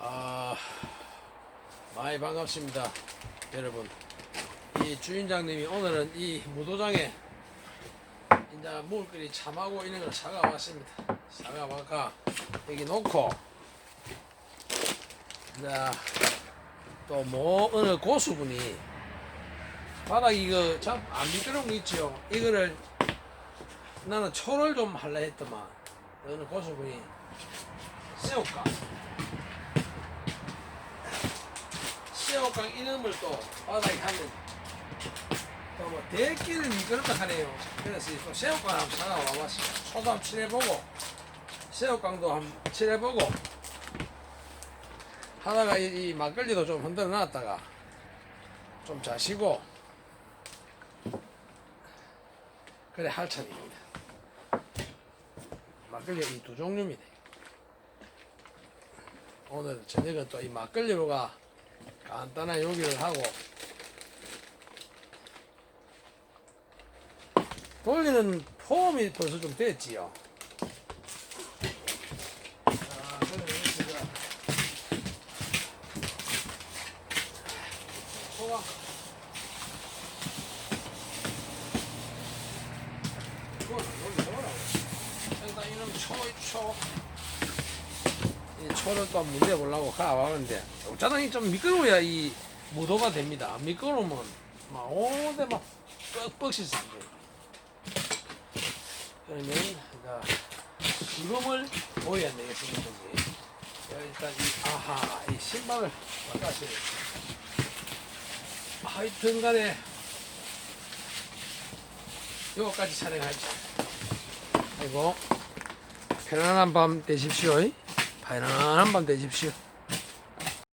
아, 많이 반갑습니다, 여러분. 이 주인장님이 오늘은 이 무도장에 이제 물거리 참하고 이런 걸 사가 왔습니다. 사가 와가 여기 놓고 이제 또뭐 어느 고수분이 바닥 이거 참 안 미끄러운 거 있죠. 이거를 나는 초를 좀 할라 했더만 어느 고수분이 새우깡 새우깡 이름을 또 바닥에 하면 또뭐 대기를 미끄럽다 하네요. 그래서 또 새우깡 한번 사가 와봤어요. 초도 한번 칠해보고 새우깡도 한번 칠해보고 하다가 이, 이 막걸리도 좀 흔들어 놨다가 좀 자시고 그래 할 차입니다. 막걸리가 이두 종류입니다. 오늘 저녁은 또 이 막걸리로가 간단한 요기를 하고 돌리는 폼이 벌써 좀 됐지요. 자, 그러면 제가 소가 이건 여기 뭐라고? 일단 이런 초, 초. 이 초를 또 문제 보려고 가봤는데 짜장이 좀 미끄러워야 이 무도가 됩니다. 안 미끄러우면 막 오대 막 뻑뻑이 생겨. 그러면 자, 시범을 보여야 되겠습니다. 일단 이 아하 이 신발을 바꿔서 하여튼 간에 요거까지 촬영하죠. 그리고 편안한 밤 되십시오. 편안한 밤 되십시오.